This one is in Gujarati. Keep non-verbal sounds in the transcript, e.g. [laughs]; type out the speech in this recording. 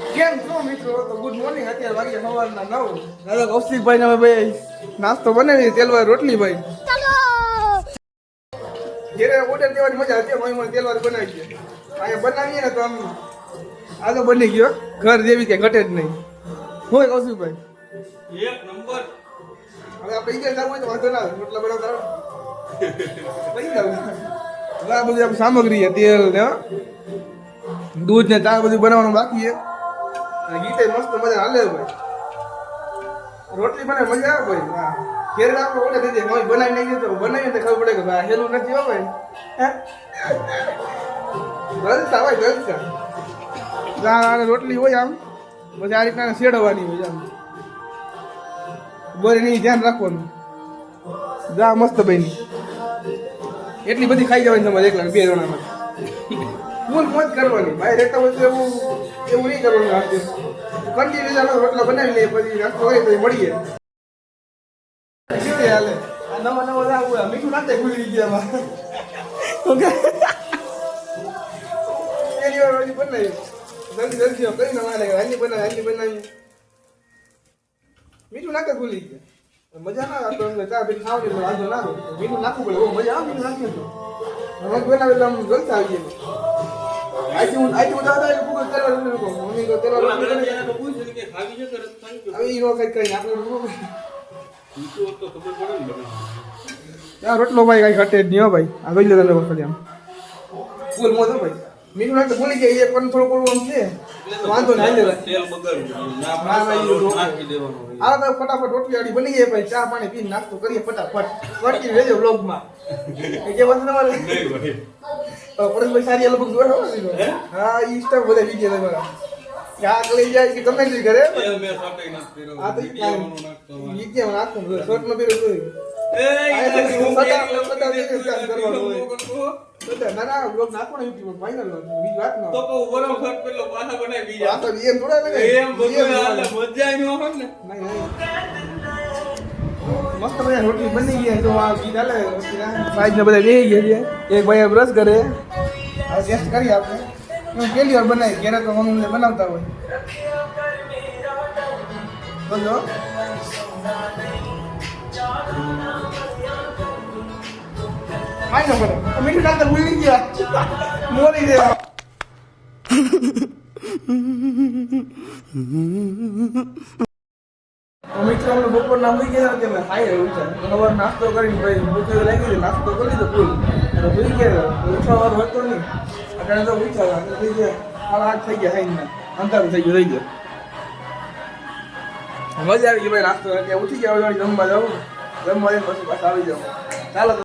કેમ છો મિત્રો? તો ગુડ મોર્નિંગ અત્યારે વાગે સવારના નવ. દાદા કૌશિકભાઈ ભાઈ નાસ્તો બનાવી તેલવાર રોટલી ભાઈ. ઘેરે ઓર્ડર દેવાની મજા હતી મને તેલવાર બનાવી છે અહીંયા બનાવીએ ને તો આમ આ તો બની ગયો. ઘર જેવી કે ઘટે જ નહીં. હોય કૌશિકભાઈ? એક નંબર. હવે આપણે ઈ જવું હોય તો વાંધો ના રોટલા બનાવતા આ બધી સામગ્રી છે તેલ ને હો. દૂધ ને ચા બધું બનાવવાનું બાકી છે. ગીતે મસ્ત મજા હાલે ભાઈ. રોટલી બને મજા આવે ભાઈ. હા. ઘેર આપણે ઓલે દીધી મમ્મી બનાવી નહીં તો બનાવીને તો ખબર પડે કે ભાઈ હેલું નથી હો ભાઈ. જલસા ભાઈ, જલસા. અને રોટલી હોય આમ. પછી આ રીતના શેડવાની હોય આમ. બોરે નહીં ધ્યાન રાખવાનું. જા, મસ્ત બની. એટલી બધી ખાઈ જવાની તમારે એકલા બે જણામાં. ફૂલ મોજ કરવાની. ભાઈ રહેતા હોય તો એવું એવું નહીં કરવાનું આજે કન્ટિન્યુ રોટલા બનાવી લઈએ, પછી નાસ્તો હોય તો મળીએ. કેવી નવા નવા મીઠું નાખે ભૂલી ગયા ઓકે હજી બનાવી જલ્દી જલ્દી કઈ નવા લાગે હાલી બનાવી હાલી બનાવી. મીઠું નાખે ભૂલી ગયા. મજા ના આવતો ચા પીને ખાવાની એટલે વાંધો ના મીઠું નાખવું પડે. મજા આવે મીઠું નાખીએ તો. હવે બનાવે એટલે આમ જલતા આવી જાય આઈથી હું આઈથી હું દાદા એટલે ફૂગો તેલવાર નથી મૂકો મમ્મી તો ઘરે તો પૂછ્યું કે ખાવી છે તરત ખાવી? હવે ઈ કઈ કઈ આપણે નો કઈ. તો ખબર પડે ને યાર આ રોટલો ભાઈ કઈ ઘટે જ નહીં હો ભાઈ. આ ગઈ લે તમે વખતે આમ. ફૂલ મોજો ભાઈ. મીઠું નાખે ભૂલી ગઈ એ પણ થોડું થોડું આમ છે. વાંધો નહીં લેવા તેલ બગાડવું ના ના, ના. નાખી દેવાનો આ તો ફટાફટ રોટલી આડી બની ગઈ ભાઈ. ચા પાણી પીને નાસ્તો કરીએ ફટાફટ. વળગી રહેજો બ્લોગમાં [laughs] એ જે તમારે નહીં ભાઈ. પરેશભાઈ સારી અલગ જોયો હા? ઇન્સ્ટા બધા વીડિયો તમારા આ જાય કે કમેન્ટ કરે તેલ મેં સાંકળી નાખી રહ્યો. આ તો નાખતો. વીડિયો નાખું શોર્ટ ના પર. નહીં નહીં મસ્ત બધા રોટલી બની ગયા તો આ હાલે ને. બધા બેસી ગયા છે. એક ભાઈ બ્રશ કરે. ટેસ્ટ કરીએ આપણે. હું પહેલી વાર બનાવી ઘેરે તો મમ્મી બનાવતા હોય. બોલો. ખાઈ ન મીઠું નાખતા ગયા. મોરી દેવા મિત્રો બપોરના મૂકી ગયા હતા હાય ખાઈ છે ખબર નાસ્તો કરીને ભાઈ ભૂખ લાગી નાસ્તો કરી દો ફૂલ. ભૂલી ગયા. ઉઠવા વાર હતો નહીં. અત્યારે તો ઉઠ્યા થઈ ગયા સાડા આઠ થઈ ગયા ખાઈને અંધારું થઈ ગયું થઈ ગયું. મજા આવી ગઈ ભાઈ નાસ્તો એટલે ઉઠી ગયા જમવા જવું જમવા પછી પાછા આવી જાઉં. ચાલો